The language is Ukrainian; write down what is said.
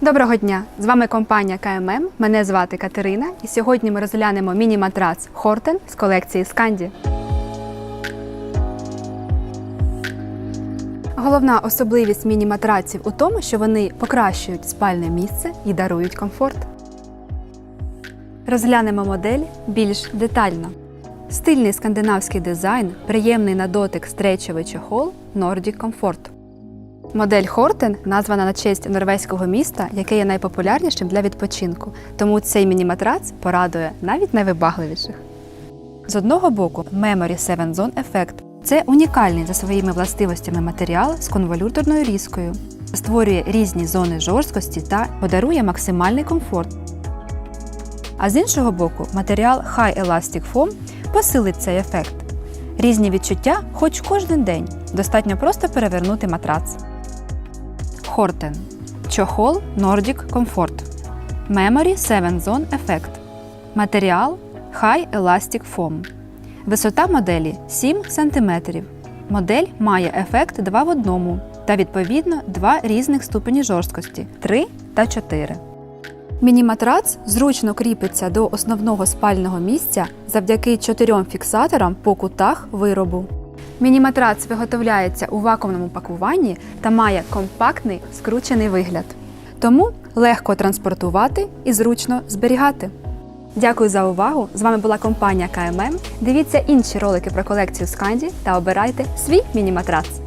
Доброго дня! З вами компанія КММ. Мене звати Катерина, і сьогодні ми розглянемо міні-матрац Хортен з колекції Сканді. Головна особливість міні-матраців у тому, що вони покращують спальне місце і дарують комфорт. Розглянемо модель більш детально. Стильний скандинавський дизайн, приємний на дотик стрейчовий чохол Nordic Comfort. Модель Хортен названа на честь норвезького міста, яке є найпопулярнішим для відпочинку, тому цей міні-матрац порадує навіть найвибагливіших. З одного боку, Memory 7 Zone Effect – це унікальний за своїми властивостями матеріал з конволюторною різкою, створює різні зони жорсткості та подарує максимальний комфорт. А з іншого боку, матеріал High Elastic Foam посилить цей ефект. Різні відчуття хоч кожен день. Достатньо просто перевернути матрац. Хортен. Чохол Nordic Comfort. Memory 7 Zone Effect. Матеріал High Elastic Foam. Висота моделі 7 см. Модель має ефект 2 в 1 та відповідно два різних ступені жорсткості 3 та 4. Міні-матрац зручно кріпиться до основного спального місця завдяки чотирьом фіксаторам по кутах виробу. Міні-матрац виготовляється у вакуумному пакуванні та має компактний скручений вигляд. Тому легко транспортувати і зручно зберігати. Дякую за увагу! З вами була компанія КММ. Дивіться інші ролики про колекцію Сканді та обирайте свій міні-матрац.